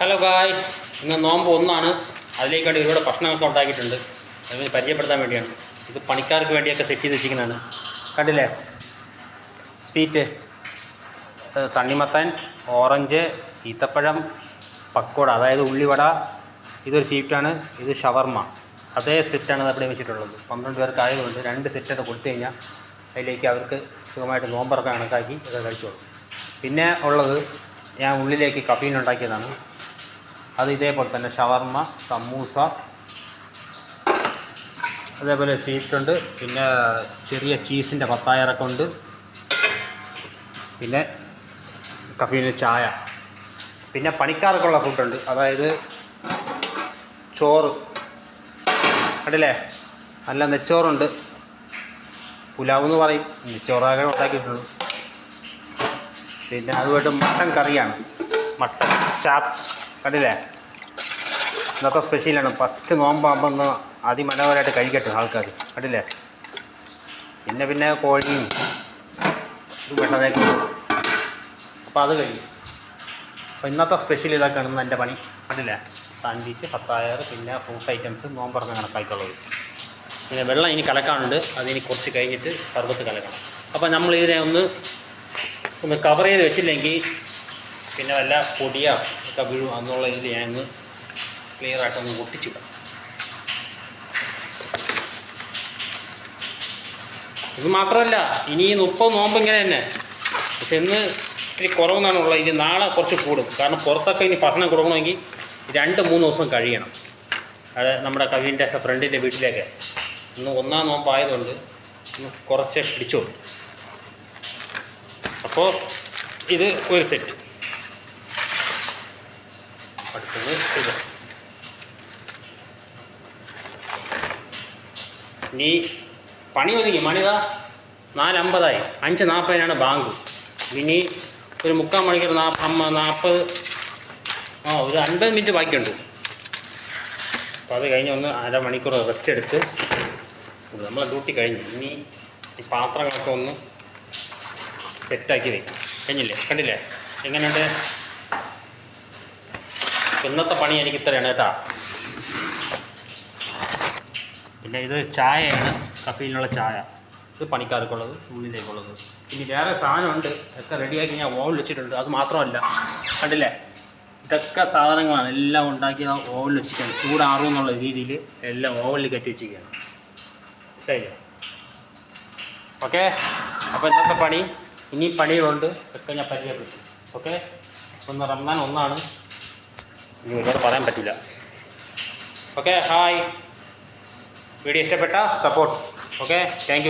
Hello guys ഇന്ന് നോമ്പ് ഒന്നാണ്. അതിലേക്കാണ് ഒരുപാട് ഭക്ഷണമൊക്കെ ഉണ്ടാക്കിയിട്ടുണ്ട്. അതിന് പരിചയപ്പെടുത്താൻ വേണ്ടിയാണ്. ഇത് പണിക്കാർക്ക് വേണ്ടിയൊക്കെ സെറ്റ് ചെയ്ത് വെച്ചിരിക്കുന്നതാണ്. കണ്ടില്ലേ? സ്വീറ്റ്. തണ്ണിമത്തൻ ഓറഞ്ച് ഈത്തപ്പഴം പക്കോട അതായത് ഉള്ളിവട. ഇതൊരു സ്വീറ്റാണ്. ഇത് ഷവർമ്മ അതേ സെറ്റാണ് അവിടെ വെച്ചിട്ടുള്ളത്. പന്ത്രണ്ട് പേർക്ക് ആയതുകൊണ്ട് രണ്ട് സെറ്റായിട്ട് കൊടുത്തു കഴിഞ്ഞാൽ അതിലേക്ക് അവർക്ക് സുഖമായിട്ട് നോമ്പറൊക്കെ കണക്കാക്കി അത് കഴിച്ചോളും. പിന്നെ ഉള്ളത് ഞാൻ ഉള്ളിലേക്ക് കഫീൻ ഉണ്ടാക്കിയതാണ്. അത് ഇതേപോലെ തന്നെ ഷവർമ്മ സമൂസ അതേപോലെ സ്വീറ്റ് ഉണ്ട്. പിന്നെ ചെറിയ ചീസിന്റെ പത്തായറൊക്കെ ഉണ്ട്. പിന്നെ കഫീന് ചായ. പിന്നെ പണിക്കാർക്കുള്ള ഫുഡുണ്ട് അതായത് ചോറ്. കണ്ടില്ലേ? നല്ല നെച്ചോറുണ്ട്. പുലാവ് എന്ന് പറയും. നെച്ചോറാകെ ഉണ്ടാക്കിയിട്ടുള്ളൂ. പിന്നെ അതുമായിട്ട് മട്ടൻ കറിയാണ്. Mutton chops. കണ്ടില്ലേ? ഇതൊക്കെ സ്പെഷ്യലാണ് ഫസ്റ്റ് നോമ്പാകുമ്പോൾ ഒന്ന് അതിമനോഹരമായിട്ട് കഴിക്കട്ടെ ആൾക്കാർ കണ്ടില്ലേ? പിന്നെ പിന്നെ കോഴിയും വെള്ളതേക്കും അപ്പോൾ അത് കഴിയും. അപ്പോൾ ഇന്നത്തെ സ്പെഷ്യൽ ഇതൊക്കെയാണ് എന്റെ പണി. കണ്ടില്ലേ? സാൻഡ്വിച്ച് പത്തായർ പിന്നെ ഫ്രൂട്ട് ഐറ്റംസ് നോമ്പറന്ന് കണക്കായിട്ടുള്ളത്. പിന്നെ വെള്ളം ഇനി കലക്കാനുണ്ട്. അതിനി കുറച്ച് കഴിഞ്ഞിട്ട് സർവത്ത് കലക്കണം. അപ്പോൾ നമ്മൾ ഇതിനെ ഒന്ന് ഒന്ന് കവർ ചെയ്ത് വെച്ചില്ലെങ്കിൽ പിന്നെ വല്ല പൊടിയാ ഒക്കെ വീഴും എന്നുള്ള ഇതിൽ ഞാൻ ക്ലിയർ ആയിട്ടൊന്ന് ഒട്ടിച്ചിടാം ഇത് മാത്രമല്ല ഇനി ഈ മുപ്പത് നോമ്പ് ഇങ്ങനെ തന്നെ. പക്ഷെ ഇന്ന് ഇത്തിരി കുറവെന്നാണ് ഉള്ളത്. ഇനി നാളെ കുറച്ച് കൂടും. കാരണം പുറത്തൊക്കെ ഇനി ഭക്ഷണം കൊടുക്കണമെങ്കിൽ രണ്ട് മൂന്ന് ദിവസം കഴിയണം. അത് നമ്മുടെ കവിന്റെ ഫ്രണ്ടിന്റെ വീട്ടിലേക്ക്. ഇന്ന് ഒന്നാം നോമ്പായതുകൊണ്ട് ഇന്ന് കുറച്ച് പിടിച്ചോളൂ. അപ്പോൾ ഇത് ഒരു സെറ്റ്. അടുത്തത് ഇനി പണി ഒതുങ്ങി മണിതാ നാലമ്പതായി. അഞ്ച് നാൽപ്പതിനാണ് ബാങ്ക്. ഇനി ഒരു മുക്കാൽ മണിക്കൂർ നാ നാൽപ്പത് ആ ഒരു അൻപത് മിനിറ്റ് ബാക്കിയുണ്ട്. അപ്പോൾ അത് കഴിഞ്ഞ് ഒന്ന് അരമണിക്കൂർ റെസ്റ്റ് എടുത്ത് നമ്മളെ ഡ്യൂട്ടി കഴിഞ്ഞു. ഇനി ഈ പാത്രങ്ങളൊക്കെ ഒന്ന് സെറ്റാക്കി വയ്ക്കും കഴിഞ്ഞില്ലേ? കണ്ടില്ലേ? എങ്ങനെയുണ്ട്? ഇന്നത്തെ പണി എനിക്ക് ഇത്രയാണ് കേട്ടാ. പിന്നെ ഇത് ചായയാണ് കഫീനുള്ള ചായ. ഇത് പണിക്കാർക്കുള്ളത് ഉള്ളിലേക്കുള്ളത്. ഇനി വേറെ സാധനമുണ്ട് ഒക്കെ റെഡിയാക്കി ഞാൻ ഓവൻ വെച്ചിട്ടുണ്ട്. അത് മാത്രമല്ല കണ്ടില്ലേ? ഇതൊക്കെ സാധനങ്ങളാണ്. എല്ലാം ഉണ്ടാക്കി ഓവനിൽ വെച്ചിട്ടാണ് ചൂടാറും എന്നുള്ള രീതിയിൽ എല്ലാം ഓവനിൽ കെട്ടി വെച്ചിരിക്കുകയാണ്. ശരിയല്ലേ ഓക്കെ? അപ്പോൾ ഇന്നത്തെ പണി ഇനി പണികളുണ്ട് ഒക്കെ ഞാൻ പരിചയപ്പെടുത്തും. ഓക്കെ? ഒന്ന് റംസാൻ ഒന്നാണ്. ഇനി പറയാൻ പറ്റില്ല. ഓക്കെ ഹായ് വീഡിയോ ഇഷ്ടപ്പെട്ട സപ്പോർട്ട് ഓക്കെ താങ്ക്